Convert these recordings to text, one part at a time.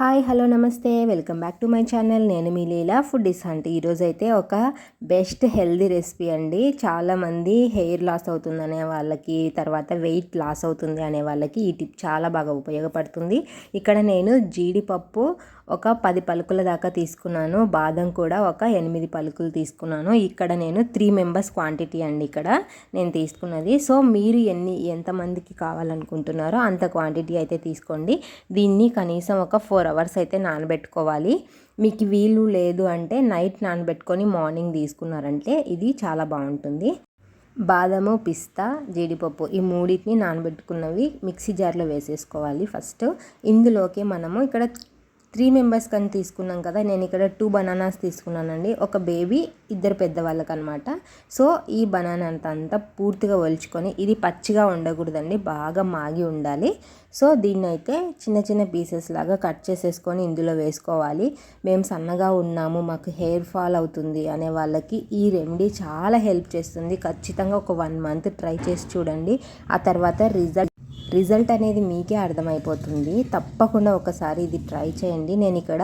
Hi hello నమస్తే. Welcome back to my channel. నేను మీ లీలా. ఫుడ్ ఇస్ అంటే ఈరోజు అయితే ఒక బెస్ట్ హెల్దీ రెసిపీ అండి. చాలామంది హెయిర్ లాస్ అవుతుంది అనే వాళ్ళకి తర్వాత వెయిట్ లాస్ అవుతుంది అనే వాళ్ళకి ఈ టిప్ చాలా బాగా ఉపయోగపడుతుంది. ఇక్కడ నేను జీడిపప్పు ఒక పది పలుకుల దాకా తీసుకున్నాను. బాదం కూడా ఒక ఎనిమిది పలుకులు తీసుకున్నాను. ఇక్కడ నేను త్రీ మెంబర్స్ క్వాంటిటీ అండి ఇక్కడ నేను తీసుకున్నది. సో మీరు ఎన్ని ఎంతమందికి కావాలనుకుంటున్నారో అంత క్వాంటిటీ అయితే తీసుకోండి. దీన్ని కనీసం ఒక ఫోర్ అవర్స్ అయితే నానబెట్టుకోవాలి. మీకు వీలు లేదు అంటే నైట్ నానబెట్టుకొని మార్నింగ్ తీసుకున్నారంటే ఇది చాలా బాగుంటుంది. బాదము పిస్తా జీడిపప్పు ఈ మూడింటిని నానబెట్టుకున్నవి మిక్సీ జార్లో వేసేసుకోవాలి ఫస్ట్. ఇందులోకి మనము ఇక్కడ త్రీ మెంబర్స్కి అని తీసుకున్నాం కదా నేను ఇక్కడ టూ బనానాస్ తీసుకున్నానండి. ఒక బేబీ ఇద్దరు పెద్దవాళ్ళకి అనమాట సో ఈ బనానా అంతా అంతా పూర్తిగా ఒలుచుకొని ఇది పచ్చిగా ఉండకూడదండి బాగా మాగి ఉండాలి. సో దీన్ని అయితే చిన్న చిన్న పీసెస్ లాగా కట్ చేసేసుకొని ఇందులో వేసుకోవాలి. మేము సన్నగా ఉన్నాము మాకు హెయిర్ ఫాల్ అవుతుంది అనే వాళ్ళకి ఈ రెమెడీ చాలా హెల్ప్ చేస్తుంది. ఖచ్చితంగా ఒక వన్ మంత్ ట్రై చేసి చూడండి. ఆ తర్వాత రిజల్ట్ రిజల్ట్ అనేది మీకే అర్థమైపోతుంది. తప్పకుండా ఒకసారి ఇది ట్రై చేయండి. నేను ఇక్కడ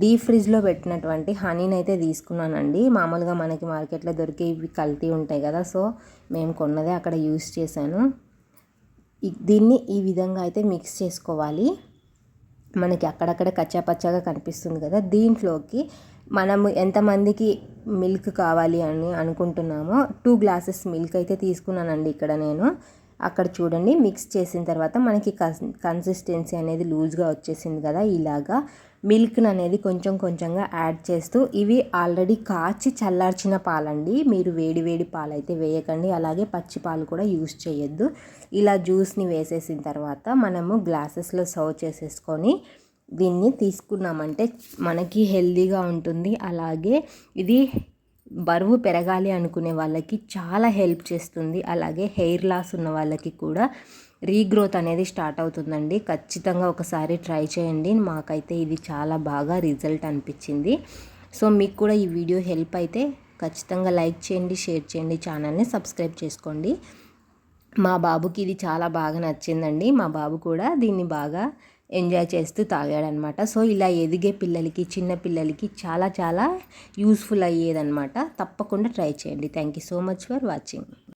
డీప్ ఫ్రిడ్జ్లో పెట్టినటువంటి హనీని అయితే తీసుకున్నానండి. మామూలుగా మనకి మార్కెట్లో దొరికే ఇవి కల్తీ ఉంటాయి కదా సో మేము కొన్నదే అక్కడ యూస్ చేశాను. దీన్ని ఈ విధంగా అయితే మిక్స్ చేసుకోవాలి. మనకి అక్కడక్కడ కచ్చాపచ్చాగా కనిపిస్తుంది కదా దీంట్లోకి మనము ఎంతమందికి మిల్క్ కావాలి అని అనుకుంటున్నామో టూ గ్లాసెస్ మిల్క్ అయితే తీసుకున్నానండి ఇక్కడ నేను. అక్కడ చూడండి మిక్స్ చేసిన తర్వాత మనకి కన్సిస్టెన్సీ అనేది లూజ్గా వచ్చేసింది కదా ఇలాగా. మిల్క్ని అనేది కొంచెం కొంచెంగా యాడ్ చేస్తూ ఇవి ఆల్రెడీ కాచి చల్లార్చిన పాలండి. మీరు వేడి వేడి పాలు అయితే వేయకండి అలాగే పచ్చి పాలు కూడా యూస్ చేయొద్దు. ఇలా జ్యూస్ని వేసేసిన తర్వాత మనము గ్లాసెస్లో సర్వ్ చేసేసుకొని దీన్ని తీసుకున్నామంటే మనకి హెల్దీగా ఉంటుంది. అలాగే ఇది బరువు పెరగాలి అనుకునే వాళ్ళకి చాలా హెల్ప్ చేస్తుంది. అలాగే హెయిర్ లాస్ ఉన్న వాళ్ళకి కూడా రీగ్రోత్ అనేది స్టార్ట్ అవుతుందండి. ఖచ్చితంగా ఒకసారి ట్రై చేయండి. మాకైతే ఇది చాలా బాగా రిజల్ట్ అనిపించింది. సో మీకు కూడా ఈ వీడియో హెల్ప్ అయితే ఖచ్చితంగా లైక్ చేయండి షేర్ చేయండి ఛానల్ని సబ్స్క్రైబ్ చేసుకోండి. మా బాబుకి ఇది చాలా బాగా నచ్చిందండి. మా బాబు కూడా దీన్ని బాగా ఎంజాయ్ చేస్తూ తాగాడనమాట. సో ఇలా ఎదిగే పిల్లలకి చిన్న పిల్లలకి చాలా చాలా యూస్ఫుల్ అయ్యేదనమాట. తప్పకుండా ట్రై చేయండి. Thank you so much for watching.